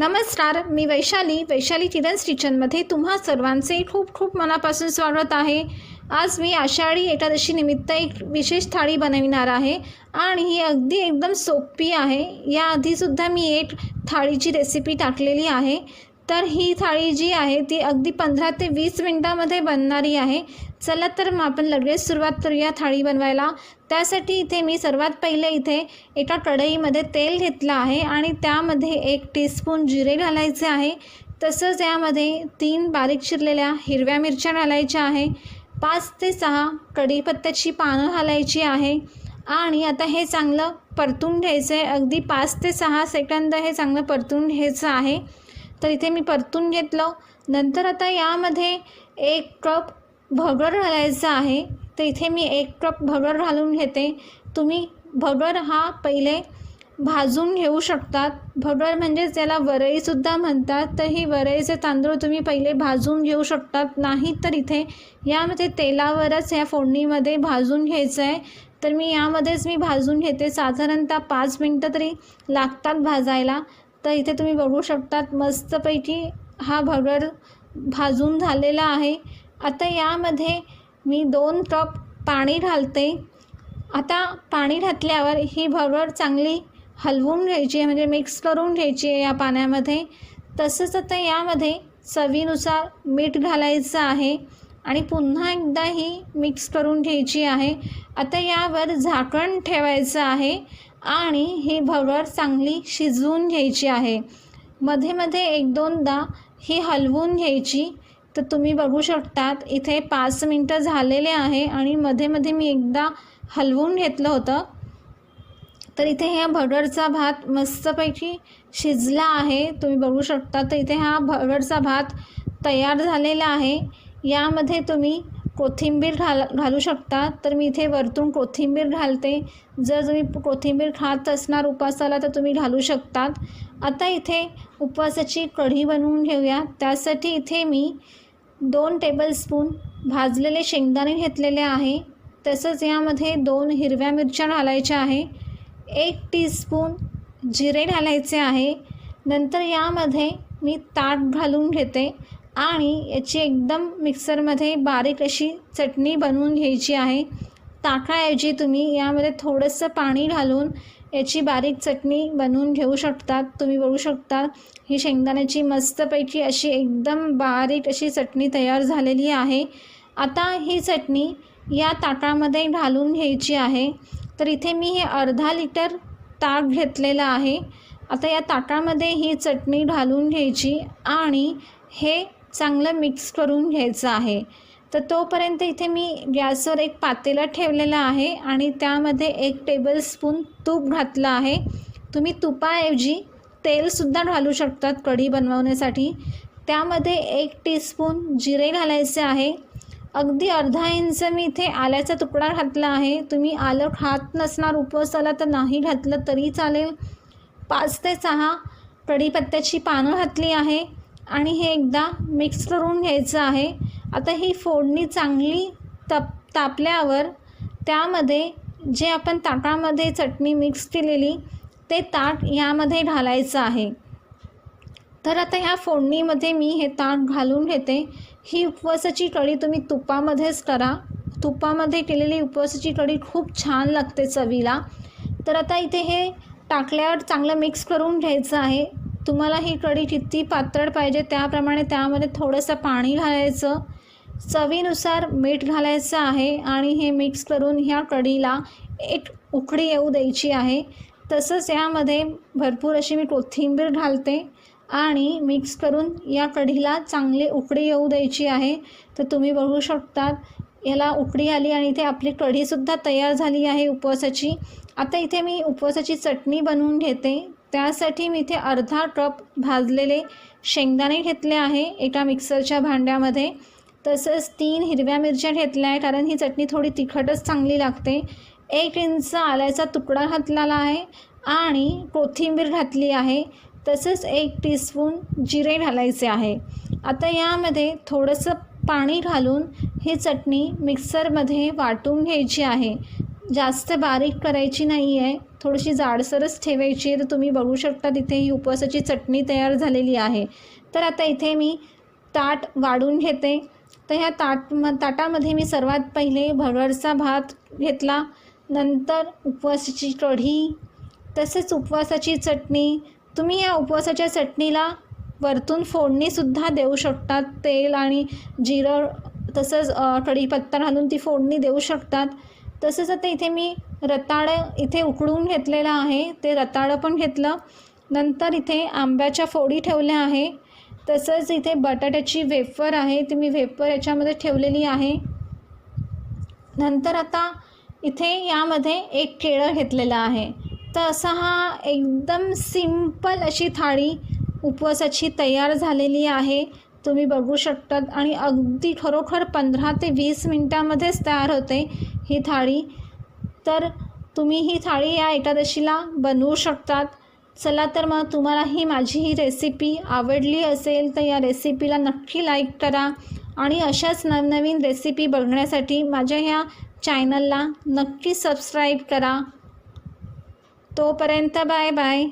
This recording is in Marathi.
नमस्कार मी वैशाली. वैशाली चिल्ड्रन्स किचनमध्ये तुम्हा सर्वांचे खूप खूप मनापासून स्वागत आहे. आज मी आषाढी एकादशीनिमित्त एक विशेष थाळी बनविणार आहे आणि ही अगदी एकदम सोपी आहे. याआधीसुद्धा मी एक थाळीची रेसिपी टाकलेली आहे. तर ही थाळी जी आहे ती अगदी पंधरा ते वीस मिनटामध्ये बनणारी आहे. चला तर मग आपण लगेच सुरुवात करूया थाळी बनवायला. त्यासाठी इथे मी सर्वात पहिले इथे एका कढईमध्ये तेल घेतलं आहे आणि त्यामध्ये एक टीस्पून जिरे घालायचे आहे. तसंच यामध्ये तीन बारीक चिरलेल्या हिरव्या मिरच्या घालायच्या आहे. पाच ते सहा कढीपत्त्याची पानं घालायची आहे. आणि आता हे चांगलं परतून घ्यायचं आहे अगदी पाच ते सहा सेकंद हे चांगलं परतून घ्यायचं आहे. तर इथे मी परतून घेतलं. नंतर आता यामध्ये एक कप भगर घालायचा आहे. तर इथे मी एक कप भगर घालून घेते. तुम्ही भगर हा पहिले भाजून घेऊ शकतात. भगर म्हणजेच त्याला वरईसुद्धा म्हणतात. तर ही वरईचे तांदूळ तुम्ही पहिले भाजून घेऊ शकतात. नाही तर इथे यामध्ये तेलावरच या फोडणीमध्ये भाजून घ्यायचं आहे तर मी यामध्येच मी भाजून घेते. साधारणतः पाच मिनटं तरी लागतात भाजायला. तर इथे तुम्ही बघू शकतात मस्तपैकी हा भगर भाजून झालेला आहे. आता यामध्ये मी दोन कप पाणी घालते. आता पाणी घातल्यावर ही भगर चांगली हलवून घ्यायची आहे म्हणजे मिक्स करून घ्यायची आहे या पाण्यामध्ये. तसंच आता यामध्ये चवीनुसार मीठ घालायचं आहे आणि पुन्हा एकदा ही मिक्स करून घ्यायची आहे. आता यावर झाकण ठेवायचं आहे. आणि ही भगर चांगली शिजवून घ्यायची आहे. मध्ये मध्ये एक दोनदा ही हलवून घ्यायची. तर तुम्ही बघू शकतात इथे पाच मिनटं झालेले आहे आणि मध्ये मध्ये मी एकदा हलवून घेतलं होतं. तर इथे ह्या भगरचा भात मस्तपैकी शिजला आहे. तुम्ही बघू शकता तर इथे हा भगरचा भात तयार झालेला आहे. यामध्ये तुम्ही कोथिंबीर घाल घालू शकता. तर मी इथे वरतून कोथिंबीर घालते. जर तुम्ही कोथिंबीर खात असणार उपवासाला तर तुम्ही घालू शकतात. आता इथे उपवासाची कढी बनवून घेऊया. त्यासाठी इथे मी दोन टेबलस्पून भाजलेले शेंगदाणे घेतलेले आहे. तसंच यामध्ये दोन हिरव्या मिरच्या घालायच्या आहे. एक टीस्पून जिरे घालायचे आहे. नंतर यामध्ये मी ताट घालून घेते. आणि याची एकदम मिक्सरमध्ये बारीक अशी चटणी बनवून घ्यायची आहे. ताकाऐवजी तुम्ही यामध्ये थोडंसं पाणी घालून याची बारीक चटणी बनवून घेऊ शकतात. तुम्ही बघू शकता ही शेंगदाण्याची मस्तपैकी अशी एकदम बारीक अशी चटणी तयार झालेली आहे. आता ही चटणी या ताटामध्ये घालून घ्यायची आहे. तर इथे मी हे अर्धा लिटर ताक घेतलेलं आहे. आता या ताटामध्ये ही चटणी घालून घ्यायची आणि हे चांगलं मिक्स करून घ्यायचं आहे. तर तोपर्यंत इथे मी गॅसवर एक पातेलं ठेवलेलं आहे आणि त्यामध्ये एक टेबलस्पून तूप घातलं आहे. तुम्ही तुपाऐवजी तेलसुद्धा घालू शकतात कढी बनवण्यासाठी. त्यामध्ये एक टीस्पून जिरे घालायचे आहे. अगदी अर्धा इंच मी इथे आल्याचा तुकडा घातला आहे. तुम्ही आलं खात नसणार उपवासाला तर नाही घातलं तरी चालेल. पाच ते सहा कढीपत्त्याची पानं घातली आहे. आणि हे एकदा मिक्स करून घ्यायचं आहे. आता ही फोडणी चांगली तप तापल्यावर त्यामध्ये जे आपण ताटामध्ये चटणी मिक्स केलेली ते ताट यामध्ये घालायचं आहे. तर आता ह्या फोडणीमध्ये मी हे ताट घालून घेते. ही उपवासाची कढी तुम्ही तुपामध्येच करा. तुपामध्ये केलेली उपवासाची कढी खूप छान लागते चवीला. तर आता इथे हे टाकल्यावर चांगलं मिक्स करून घ्यायचं आहे. तुम्हाला ही कढी किती पातळ पाहिजे त्याप्रमाणे त्यामध्ये थोडंसं पाणी घालायचं. चवीनुसार मीठ घालायचं आहे आणि हे मिक्स करून ह्या कढीला एक उकडी येऊ द्यायची आहे. तसंच यामध्ये भरपूर अशी मी कोथिंबीर घालते आणि मिक्स करून या कढीला चांगली उकडी येऊ द्यायची आहे. तर तुम्ही बघू शकतात याला उकडी आली आणि इथे आपली कढीसुद्धा तयार झाली आहे उपवासाची. आता इथे मी उपवासाची चटणी बनवून घेते. त्यासाठी मी इथे अर्धा कप भाजलेले शेंगदाणे घेतले आहे एका मिक्सरच्या भांड्यामध्ये. तसंच तीन हिरव्या मिरच्या घेतल्या आहे कारण ही चटणी थोडी तिखटच चांगली लागते. एक इंच आल्याचा तुकडा घातलेला आहे आणि कोथिंबीर घातली आहे. तसंच एक टीस्पून जिरे घालायचे आहे. आता यामध्ये थोडंसं पाणी घालून ही चटणी मिक्सरमध्ये वाटून घ्यायची आहे. जास्त बारीक करायची नाही आहे थोडीशी जाडसरच ठेवायची आहे. तर तुम्ही बघू शकता तिथे ही उपवासाची चटणी तयार झालेली आहे. तर आता इथे मी ताट वाढून घेते. तर ह्या ताट म ताटामध्ये मी सर्वात पहिले भगरचा भात घेतला. नंतर उपवासाची कढी तसेच उपवासाची चटणी. तुम्ही या उपवासाच्या चटणीला वरतून फोडणीसुद्धा देऊ शकतात. तेल आणि जिरं तसंच कढीपत्ता घालून ती फोडणी देऊ शकतात. तसंच आता इथे मी रताळं इथे उकळून घेतलेलं आहे. ते रताळं पण घेतलं. नंतर इथे आंब्याच्या फोडी ठेवल्या आहे. तसंच इथे बटाट्याची वेफर आहे. ती मी वेफर याच्यामध्ये ठेवलेली आहे. नंतर आता इथे यामध्ये एक केळं घेतलेलं आहे. तर असा हा एकदम सिंपल अशी थाळी उपवासाची तयार झालेली आहे. तुम्ही बघू शकतात. आणि अगदी खरोखर पंधरा ते वीस मिनटामध्येच तयार होते. ही थाळी. तर तुम्ही ही थाळी या एकादशीला बनवू शकतात. चला तर मग तुम्हाला ही माझी ही रेसिपी आवडली असेल तर या रेसिपीला नक्की लाईक करा. आणि अशाच नवनवीन रेसिपी बघण्यासाठी माझ्या ह्या चॅनलला नक्की सबस्क्राईब करा. तोपर्यंत बाय बाय